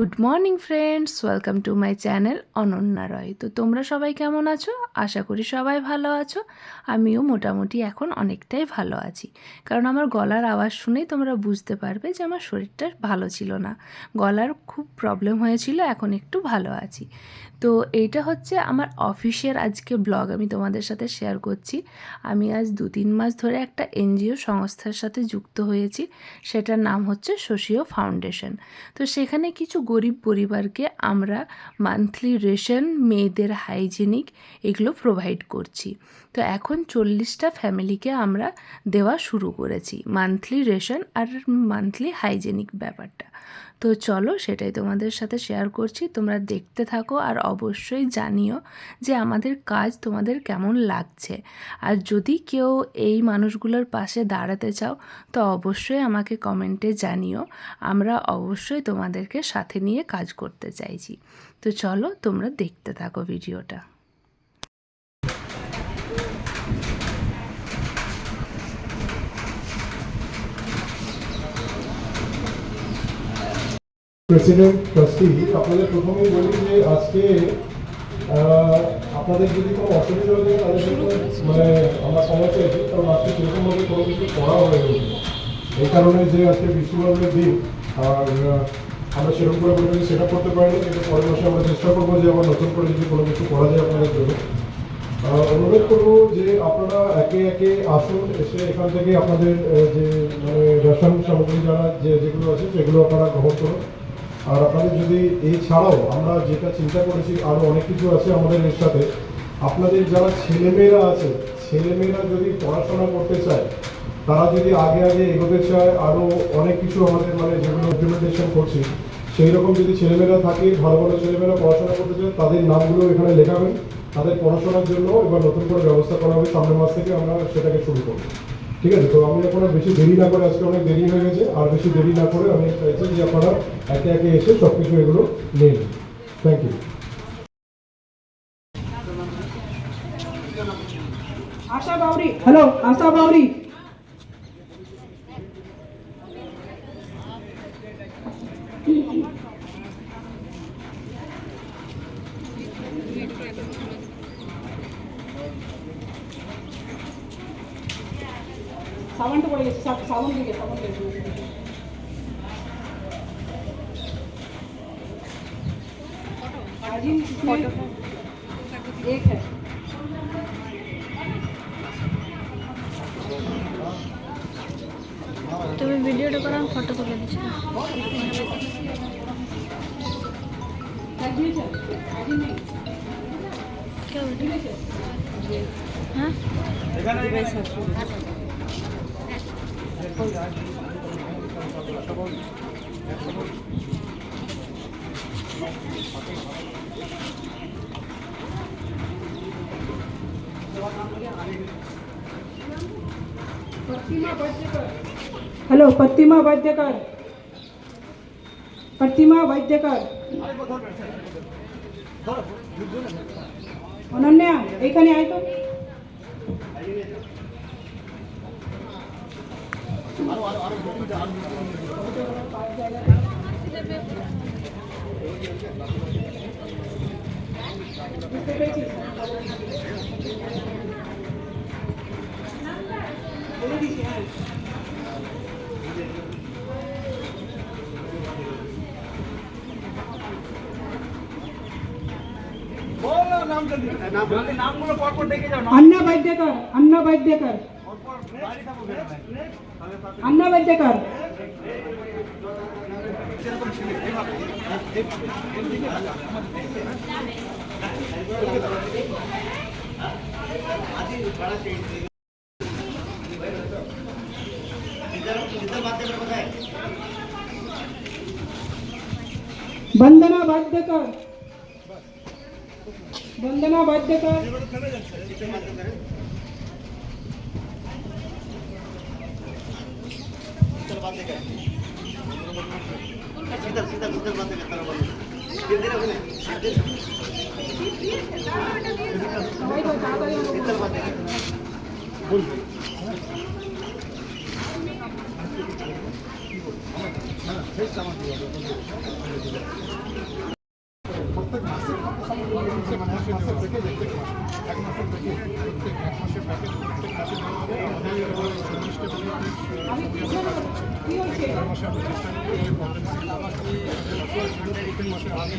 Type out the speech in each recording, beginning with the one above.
Good morning friends welcome to my channel Ananya Roy তো তোমরা সবাই কেমন আছো? আশা করি সবাই ভালো আছো। আমিও মোটামুটি এখন অনেকটাই ভালো আছি। কারণ আমার গলার আওয়াজ শুনেই তোমরা বুঝতে পারবে যে আমার শরীরটা ভালো ছিল না। গলার খুব প্রবলেম হয়েছিল, এখন একটু ভালো আছি। তো এইটা হচ্ছে আমার অফিসের আজকে ব্লগ আমি তোমাদের সাথে শেয়ার করছি। আমি আজ দু তিন মাস ধরে একটা এনজিও সংস্থার সাথে যুক্ত হয়েছি। সেটার নাম হচ্ছে সোশিও ফাউন্ডেশন তো সেখানে কিছু গরিব পরিবারকে আমরা মান্থলি রেশন মেয়েদের হাইজেনিক এগুলো প্রোভাইড করছি। তো এখন চল্লিশটা ফ্যামিলিকে আমরা দেওয়া শুরু করেছি মান্থলি রেশন আর মান্থলি হাইজেনিক ব্যাপারটা। তো চলো সেটাই তোমাদের সাথে শেয়ার করছি। তোমরা দেখতে থাকো আর অবশ্যই জানিও যে আমাদের কাজ তোমাদের কেমন লাগছে। আর যদি কেউ এই মানুষগুলোর পাশে দাঁড়াতে চাও, তো অবশ্যই আমাকে কমেন্টে জানিও। আমরা অবশ্যই তোমাদেরকে সাথে নিয়ে কাজ করতে চাইছি। তো চলো তোমরা দেখতে থাকো ভিডিওটা প্রেসিডেন্ট ট্রাস্টি আপনাদের প্রথমেই বলি যে আজকে আপনাদের যদি কোনো অসুবিধা হয়ে থাকে তাদের জন্য মানে আমরা সময় চাইছি কারণ আজকে সেরকমভাবে কোনো কিছু করা হয়ে ওঠে এই কারণে যে আজকে বিশ্বভাবের দিন, আর আমরা সেরকম করে কোনো কিছু সেট করতে পারিনি, কিন্তু পরের মাসে আমরা চেষ্টা করব যে আবার নতুন করে যদি কোনো কিছু করা যায় আপনাদের জন্য। অনুরোধ করব যে আপনারা একে একে আসুন, এসে এখান থেকে আপনাদের যে মানে রেশন সামগ্রী যারা, যে, যেগুলো আছে, সেগুলো আপনারা গ্রহণ করুন। আর আপনাদের যদি এছাড়াও আমরা যেটা চিন্তা করেছি আরও অনেক কিছু আছে আমাদের এর সাথে। আপনাদের যারা ছেলেমেয়েরা আছে, ছেলেমেয়েরা যদি পড়াশোনা করতে চায়, তারা যদি আগে আগে এগোতে চায় আরও অনেক কিছু আমাদের মানে যেগুলো ইমপ্লিমেন্টেশন করছি সেই রকম যদি ছেলেমেয়েরা থাকে, ভালো ভালো ছেলেমেয়েরা পড়াশোনা করতে চায়, তাদের নামগুলো এখানে লেখাবেন, তাদের পড়াশোনার জন্য এবার নতুন করে ব্যবস্থা করা হবে, সামনের মাস থেকে আমরা সেটাকে শুরু করব। ঠিক আছে, তো আমি আপনারা বেশি দেরি না করে, আজকে অনেক দেরি হয়ে গেছে, আর বেশি দেরি না করে আমি চাইছি যে আপনারা একে একে এসে সব কিছু এগুলো নিন। Thank you Asha Bauri hello Asha Bauri. সাবানটা পড়ে গেছে সা- সাবান দিকে সাবান দিকে अजीम इसमें एक है তুমি ভিডিওটা করো আমি ফটো তুলে দিচ্ছি अजीम है अजीम नहीं কেউ হ্যাঁ हेलो प्रतिमा वैद्यकर। प्रतिमा वैद्यकर। अनन्या एक आए तो? বুঝতে পেরেছিস? বলে দিছি হ্যাঁ अण्णा वैद्यकर बंदना बाध्यकर बंदना बाध्यकर अण्णा वैद्यकर अण्णा वैद्यकर वंदना वाद्यकर वंदना वाद्यकर সবাই তো তাড়াতাড়ি আমাকে বলো। প্রত্যেক মাসে মাসের থেকে প্রত্যেক মাসে এক মাসের থেকে প্রত্যেক এক মাসের প্যাকেজ প্রত্যেক মাসে দেওয়া হবে আমাদের মাসে আমরা মাসে আগে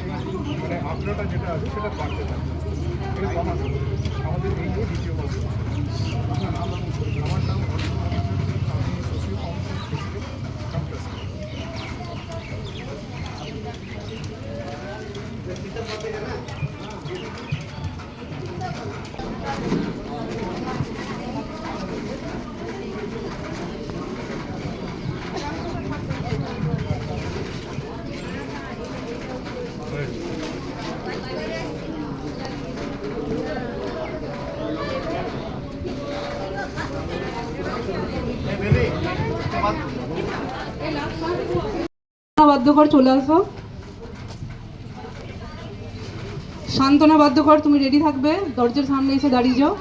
মানে আগ্রহটা যেটা আছে সেটা বাড়তে থাকবে এটা আমাদের এই দ্বিতীয় মাসে আমার নাম অর্জুন মহাপাত্র, আমি socio council president cum president Badyakar চলে আসো। সান্ত্বনা বাদ্যকর তুমি রেডি থাকবে? দরজার সামনে এসে দাঁড়িয়ে যাও।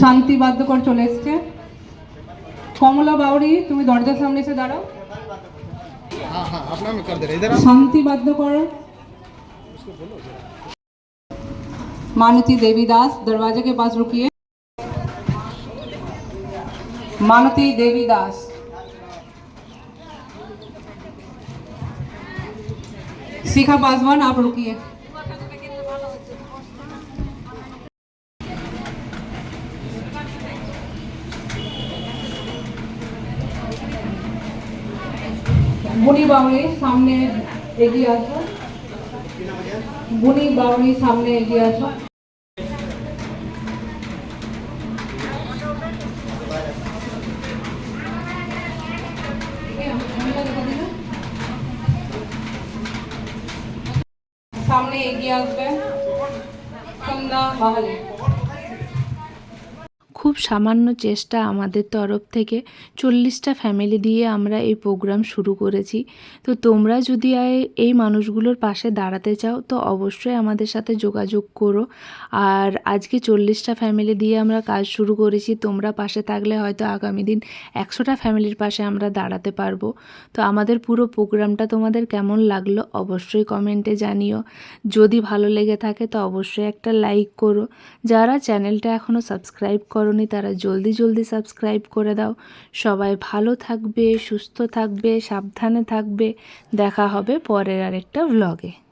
শান্তি বাদ্যকর চলে এসছে। কমলা বাউরি তুমি দরজার সামনে এসে দাঁড়াও। শান্তি বাদ্যকর मानती देवी दास दरवाजे के पास रुकिए मानती देवी दास शिखा पासवान आप रुकिए বুনি বাউরি সামনে এগিয়ে আসো বুনি বাউরি সামনে এগিয়ে আসো সামনে এগিয়ে আসবে সন্ধ্যা বাহালি খুব সামান্য চেষ্টা আমাদের তরফ থেকে চল্লিশটা ফ্যামিলি দিয়ে আমরা এই প্রোগ্রাম শুরু করেছি। তো তোমরা যদি এই- মানুষগুলোর পাশে দাঁড়াতে চাও, তো অবশ্যই আমাদের সাথে যোগাযোগ করো। আর আজকে চল্লিশটা ফ্যামিলি দিয়ে আমরা কাজ শুরু করেছি, তোমরা পাশে থাকলে হয়তো আগামী দিন একশোটা ফ্যামিলির পাশে আমরা দাঁড়াতে পারব। তো আমাদের পুরো প্রোগ্রামটা তোমাদের কেমন লাগল অবশ্যই কমেন্টে জানিও। যদি ভালো লেগে থাকে, তো অবশ্যই একটা লাইক করো। যারা চ্যানেলটা এখনও সাবস্ক্রাইব করনি, তারা জলদি জলদি সাবস্ক্রাইব করে দাও। সবাই ভালো থাকবে, সুস্থ থাকবে, সাবধানে থাকবে। দেখা হবে পরের আরেকটা ভ্লগে